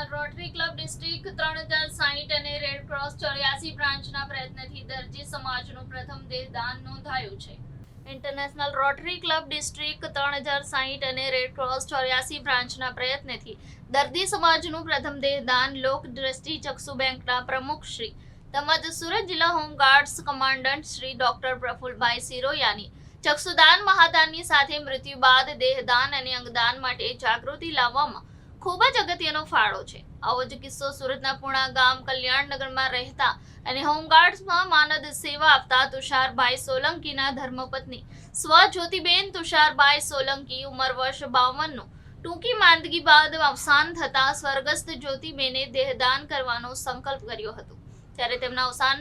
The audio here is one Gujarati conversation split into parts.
ઇન્ટરનેશનલ રોટરી ક્લબ ડિસ્ટ્રિક્ટ ત્રણ હજાર અને રેડ ક્રોસ ચોર્યાસી બ્રાન્ચના પ્રયત્નથી દરજી સમાજનું પ્રથમ દેહદાન નોંધાયું છે. ઇન્ટરનેશનલ રોટરી ક્લબ ડિસ્ટ્રિક્ટ ત્રણ હજાર સાહીઠ અને રેડ ક્રોસ ચોર્યાસી બ્રાન્ચના પ્રયત્નથી દર્દી સમાજનું પ્રથમ દેહદાન લોક દ્રષ્ટિ ચક્ષુ બેંકના પ્રમુખ શ્રી તેમજ સુરત જિલ્લા home guards commandant Shri doctor Prafulbhai સિરોયાની ચક્ષુદાન મહાદાનની સાથે મૃત્યુ બાદ દેહદાન અને અંગદાન માટે જાગૃતિ લાવવામાં ખૂબ જ અગત્યનો ફાળો છે. આવો જ કિસ્સો સુરતના પુણા ગામ કલ્યાણનગરમાં રહેતા અને હોમગાર્ડ્સમાં માનદ સેવા આપતા તુષારભાઈ સોલંકીના ધર્મપત્ની. સ્વજ્યોતિબેન તુષારભાઈ સોલંકી ઉંમર વર્ષ બાવનનું. ટૂંકી માંદગી બાદ અવસાન થતા સ્વર્ગસ્થ જ્યોતિબેને દેહદાન કરવાનો સંકલ્પ કર્યો હતો. ત્યારે તેમના અવસાન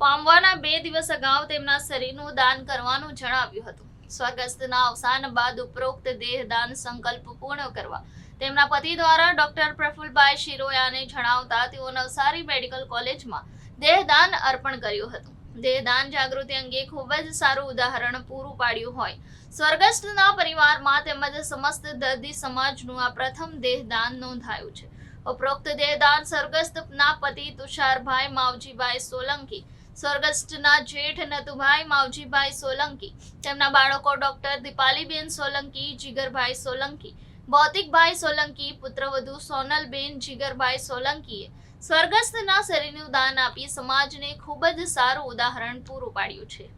પામવાના બે દિવસ અગાઉ તેમના શરીરનું દાન કરવાનું જણાવ્યું હતું. સ્વર્ગસ્થના અવસાન બાદ ઉપરોક્ત દેહદાન સંકલ્પ પૂર્ણ કરવા. તેમના પતિ દ્વારા ડોક્ટર પ્રફુલભાઈ શિરોયાને જણાવતા તેઓ નવસારી મેડિકલ કોલેજમાં દેહદાન અર્પણ કર્યું હતું. દેહદાન જાગૃતિ અંગે ખૂબ જ સારું ઉદાહરણ પૂરું પાડ્યું હોય. સ્વર્ગસ્થના પરિવારમાં તેમજ સમસ્ત દર્દી સમાજનું આ પ્રથમ દેહદાન નોંધાયું છે. ઉપરોક્ત દેહદાન સ્વર્ગસ્થના પતિ તુષારભાઈ માવજીભાઈ સોલંકી સ્વર્ગસ્થના જેઠ નતુભાઈ માવજીભાઈ સોલંકી, તેમના બાળકો ડોક્ટર દીપાલીબેન સોલંકી, જીગરભાઈ સોલંકી, ભૌતિકભાઈ સોલંકી, પુત્રવધુ સોનલબેન, જીગરભાઈ સોલંકીએ સ્વર્ગસ્થના શરીરનું દાન આપી સમાજને ખૂબ જ સારું ઉદાહરણ પૂરું પાડ્યું છે.